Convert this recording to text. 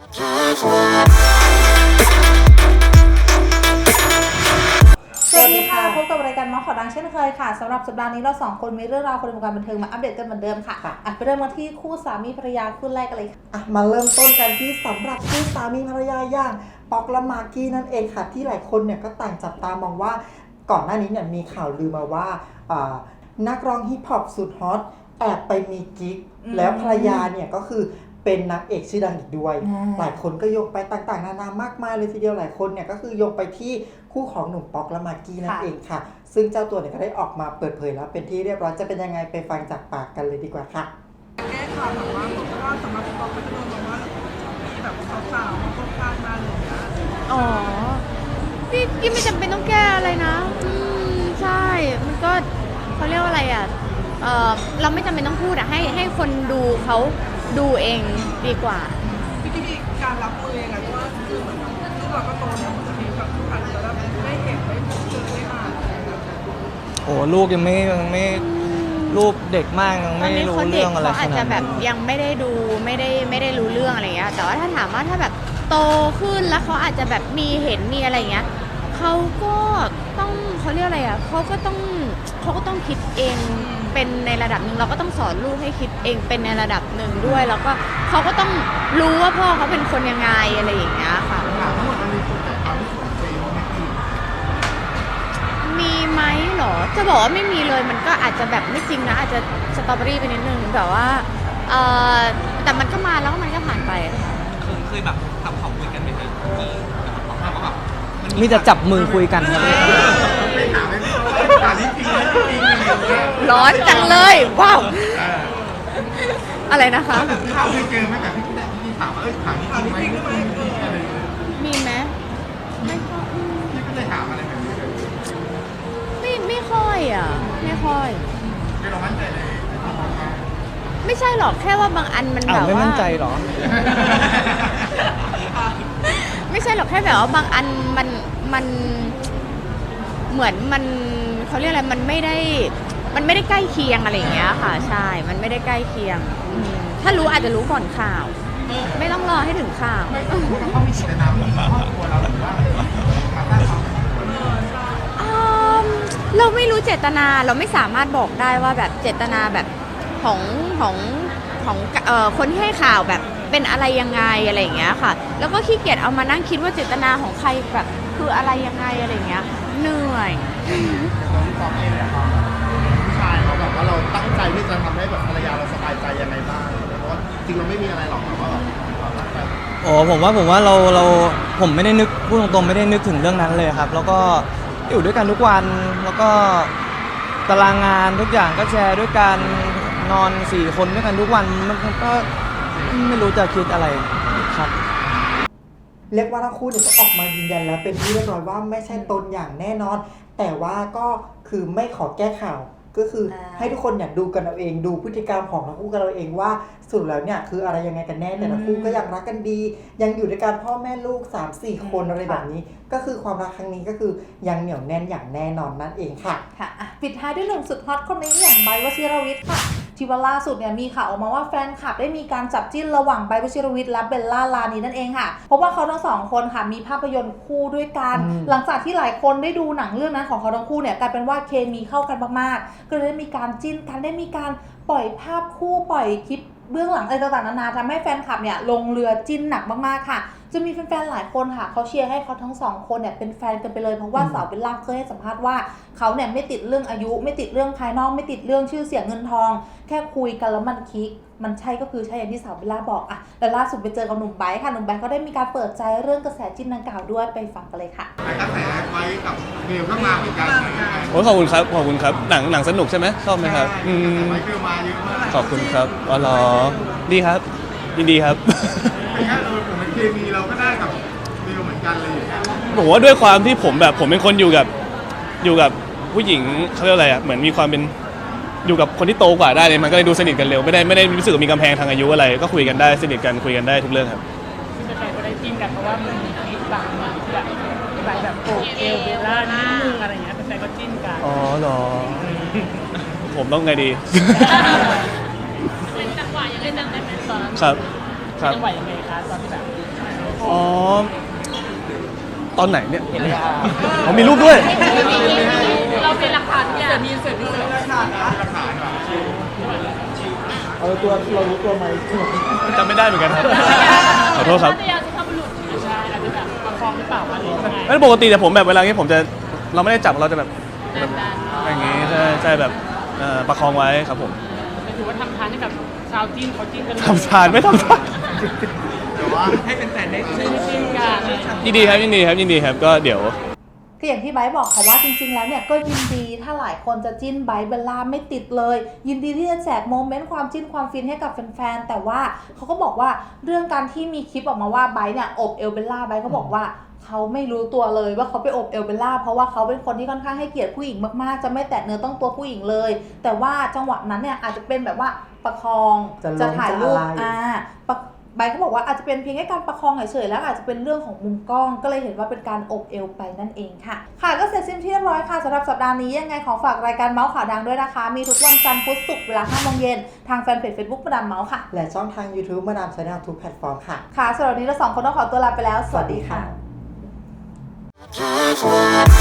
สวัสดีค่ะพบกับรายการเมาส์ขอดังเช่นเคยค่ะสำหรับสัปดาห์นี้เราสองคนมีเรื่องราวคนในวงการบันเทิงมาอัปเดตกันเหมือนเดิมค่ะค่ะ อะไปเริ่มมาที่คู่สามีภรรยาคู่แรกกันเลยค่ะอะมาเริ่มต้นกันที่สำหรับคู่สามีภรรยาอย่างป๊อกและมากกี้นั่นเองค่ะ ที่หลายคนเนี่ยก็ต่างจับตามองว่าก่อนหน้านี้เนี่ยมีข่าวลือมาว่าอ่านักร้องฮิปฮอปสุดฮอตแอบไปมีกิ๊กอืมแล้วภรรยาเนี่ยก็คือ เป็นนางเอกชื่อดังอีกด้วยอ่าหลายคนก็โยงไปต่างๆ นานามากมายเลยทีเดียวหลายคนเนี่ยก็คือโยงไปที่คู่ของหนุ่มป๊อกและมากกี้นั่นเองค่ะ ซึ่งเจ้าตัวเนี่ยก็ได้ออกมาเปิดเผยแล้วเป็นที่เรียบร้อยจะเป็นยังไงไปฟังจากปากกันเลยดีกว่าค่ะแก้ข่าวแบบว่าบอกว่าสำหรับปอกก็จะโดนแบบว่ามีแบบสาวๆมาเข้าข้างมาอะไรอย่างเงี้ยอ๋อพี่พี่ไม่จำเป็นต้องแก้อะไรนะอืมใช่ มันก็เขาเรียกว่าอะไรอะเออเราไม่จำเป็นต้องพูดอะให้ให้คนดูเขา ดูเองดีกว่าพี่ที่มีการรับมือยังไงเพราะว่าคือเหมือนแบบลูกเราก็โตแล้วมันจะมีแบบผ่านแล้วได้เห็นได้เจอได้อ่านอะไรอย่างเงี้ยโอ้ลูกยังไม่ยังไม่ลูกเด็กมากยังตอไม่นนี้รู้เขาเด็เรื่กองอะไรเขาขอาจนาจะดแบนั้บนยังไม่ได้ดูไม่ได้ไม่ได้รู้เรื่องอะไรอย่างเงี้ยแต่ว่าถ้าถามว่าถ้าแบบโตขึ้นแล้วเขาอาจจะแบบมีเห็นมีอะไรอย่างเงี้ย เขาก็ต้องเขาเรียกอะไรอะเขาก็ต้องเขาก็ต้องคิดเองเป็นในระดับหนึ่งเราก็ต้องสอนลูกให้คิดเองเป็นในระดับหนึ่งด้วย แล้วก็เขาก็ต้องรู้ว่าพ่อเขาเป็นคนยังไงอะไรอย่างเงี้ยค่ะมีไหมเหรอจะบอกว่าไม่มีเลยมันก็อาจจะแบบไม่จริงนะอาจจะสตรอเบอรี่ไปนิดนึงแต่ว่าเออแต่มันก็มาแล้วมันก็ผ่านไปค่ะ เคยเคยแบบทำของคุยกันไหมครับที่แบบบอกว่าแบบน มีแต่จับมือคุยกันครับไม่ถามไม่ถามจริงๆเลยจริงๆร้อนจังเลยว้าวอะไรนะคะข้าวเคยเจอไหมแบบที่พี่ที่ถามว่าเอ้ยถามจริงไหมอะไรอย่างเงี้ยมีไหมไม่ค่อยอืมพี่ก็เลยถามอะไรแบบนี้เลยไม่ไม่ค่อยอะ ไม่ค่อยไม่เรามั่นใจเลยไม่ใช่หรอกแค่ว่าบางอันมันแบอ้าวบไม่ว่ามั่นใจเหรอ ไม่ใช่หรอกแค่แบบว่าบางอันมันมันเหมือนมันเขาเรียกอะไรมันไม่ได้มันไม่ได้ใกล้เคียงอะไรอย่างเงี้ยค่ะ ใช่ มันไม่ได้ใกล้เคียงอืมถ้ารู้อาจจะรู้ก่อนข่าว ไม่ต้องรอให้ถึงข่าว เขามีจิตนาของครอบครัวเราหรือว่ามาตั้งความอืมเราไม่รู้เจตนาเราไม่สามารถบอกได้ว่าแบบเจตนาแบบของของของเอ่อคนที่ให้ข่าวแบบ เป็นอะไรยังไงอะไรอย่างเงี้ยค่ะ แล้วก็ขี้เกียจเอามานั่งคิดว่าเจตนาของใครแบบคืออะไรยังไงอะไรอย่างเงี้ยเหนื่อยเราที่ฟ้องเองเนี่ยครับผู้ชายเขาแบบว่าเราตั้งใจที่จะทำให้แบบภรรยาเราสบายใจยังไงบ้างเพราะว่าจริงเราไม่มีอะไรหรอกแต่ว่าแบบเราตั้งใจโอ้ผมว่าผมว่าเราเราผมไม่ได้นึกพูดตรงๆไม่ได้นึกถึงเรื่องนั้นเลยครับ แล้วก็อยู่ด้วยกันทุกวันแล้วก็ตารางงานทุกอย่างก็แชร์ด้วยกันนอนสี่คนด้วยกันทุกวันมันมันก็ ไม่รู้จะคิดอะไรครับ เรียกว่าทั้งคู่เนี่ยก็ออกมายืนยันแล้ว เป็นที่เรียบร้อยว่าไม่ใช่ตนอย่างแน่นอน แต่ว่าก็คือไม่ขอแก้ข่าว ก็คืออา ให้ทุกคนเนี่ยดูกันเอาเองดูพฤติกรรมของทั้งคู่กันเอาเองว่าสรุดแล้วเนี่ยคืออะไรยังไงกันแน่แต่ละคู่ก็ยังรักกันดี ยังอยู่ด้วยกันพ่อแม่ลูก 3 4 คนอะไรแบบนี้ ก็คือความรักครั้งนี้ก็คือยังเหนียวแน่นอย่างแน่นอนนั่นเองค่ะ ค่ะอะปิดท้ายด้วยหนุ่มสุดฮอตคนนี้อย่างไบร์ทวชิรวิทย์ค่ะ ที่ว่าล่าสุดเนี่ยมีข่าวออกมาว่าแฟนคลับได้มีการจับจิ้นระหว่างไบร์ทวชิรวิทย์และเบลล่าลานีนั่นเองค่ะ เพราะว่าเขาทั้งสองคนค่ะมีภาพยนตร์คู่ด้วยกัน อืม หลังจากที่หลายคนได้ดูหนังเรื่องนั้นของเขาทั้งคู่เนี่ยกลายเป็นว่าเคมีเข้ากันมากๆ ก็เลยได้มีการจิ้นกันได้มีการปล่อยภาพคู่ปล่อยคลิปเบื้องหลังอะไรต่างๆนานาทำให้แฟนคลับเนี่ยลงเรือจิ้นหนักมากๆค่ะ จะมีแฟนๆหลายคนค่ะเขาเชียร์ให้เขาทั้งสองคนเนี่ยเป็นแฟนกันไปเลยเพราะว่าอืมสาวเบลล่าเคยให้สัมภาษณ์ว่าเขาเนี่ยไม่ติดเรื่องอายุ ไม่ติดเรื่องภายนอกไม่ติดเรื่องชื่อเสียงเงินทอง แค่คุยกันแล้วมันคลิกมันใช่ก็คือใช่อย่างที่สาวเบลล่าบอกอะและล่าสุดไปเจอกับหนุ่มไบร์ทค่ะหนุ่มไบร์ทก็ได้มีการเปิดใจเรื่องกระแสจิ้นดังกล่าวด้วยไปฟังกันเลยค่ะแต่กระแสไว้กับเบลก็มาเหมือนกันโอ้ยขอบคุณครับขอบคุณครับหนังหนังสนุกใช่ไหมชอบไหมครับอืมไว้เบลมาเยอะมากขอบคุณครับอ๋อเหรอดีครับ ยินดีครับเป็นไงเออผมเป็นเคมีเราก็ได้กับเบลเหมือนกันเลยอย่างเงี้ยผมว่าด้วยความที่ผมแบบผมเป็นคนอยู่กับอยู่กับผู้หญิงเขาเรียกอะไรอะเหมือนมีความเป็นอยู่กับคนที่โตกว่าได้เลยมันก็เลยดูสนิทกันเร็วไม่ได้ไม่ได้รู้สึกว่ามีกำแพงทางอายุอะไร ก็คุยกันได้สนิทกันคุยกันได้ทุกเรื่องครับซึ่งแฟนๆก็ได้จิ้นกันเพราะว่ามันมีคลิปบางมาที่แบบที่แบบแบบโกเอลเบลล่านิดนึงอะไรเงี้ยแฟนๆก็จิ้นกัน อ๋อเหรอ ผมต้องไงดี ครับครับ จังหวะยังไงคะตอนที่แบบอ๋อ ตอนไหนเนี่ยเขามีรูปด้วย เราเป็นหลักฐานเนี่ยมีเสร็จมีเสร็จหลักฐานนะเอาตัวเรารู้ตัวไหมจำไม่ได้เหมือนกันครับ ขอโทษครับพยายามจะเข้าไปหลุดใช่อาจจะแบบประคองหรือเปล่าอะไรยังไงไม่ปกติแต่ผมแบบเวลานี้ผมจะเราไม่ได้จับเราจะแบบดันดันอย่างงี้ใช่ใช่แบบเอ่อประคองไว้ครับผมถือว่าทำทานให้กับ ชาวจีนเขาจีนกันทำทานไม่ทำทานแต่ว่าจีนจีนกันยินดีครับยินดีครับยินดีครับก็เดี๋ยวคืออย่างที่ไบร์ทบอกค่ะว่าจริงๆ แล้วเนี่ยก็ยินดีถ้าหลายคนจะจิ้นไบร์ทเบลล่าไม่ติดเลย ยินดีที่จะแจกโมเมนต์ความจิ้นความฟินให้กับแฟนๆแต่ว่าเขาก็บอกว่าเรื่องการที่มีคลิปออกมาว่าไบร์ทเนี่ยอบเอลเบลล่าไบร์ทเขาบอกว่า เขาไม่รู้ตัวเลยว่าเขาไปอบเอลเบลล่าเพราะว่าเขาเป็นคนที่ค่อนข้างให้เกียรติผู้หญิงมากๆ จะไม่แตะเนื้อต้องตัวผู้หญิงเลย แต่ว่าจังหวะนั้นเนี่ยอาจจะเป็นแบบว่าประคองจะลงจะถ่ายรูปจะอะไร อ่าประใบก็บอกว่าอาจจะเป็นเพียงแค่การประคองเฉยๆแล้วอาจจะเป็นเรื่องของมุมกล้อง ก็เลยเห็นว่าเป็นการอบเอวไปนั่นเองค่ะ ค่ะก็เสร็จสิ้นที่เรียบร้อยค่ะสำหรับสัปดาห์นี้ยังไงขอฝากรายการเมาส์ข่าวดังด้วยนะคะ มีทุกวันจันทร์พุธศุกร์เวลา5โมงเย็นทางแฟนเพจ Facebook ประดามเมาส์ค่ะและช่องทาง YouTube มาดามชาแนลทุกแพลตฟอร์มค่ะ ค่ะสำหรับวันนี้เราสองคนต้องขอตัวลาไปแล้ว สวัสดีค่ะ Drive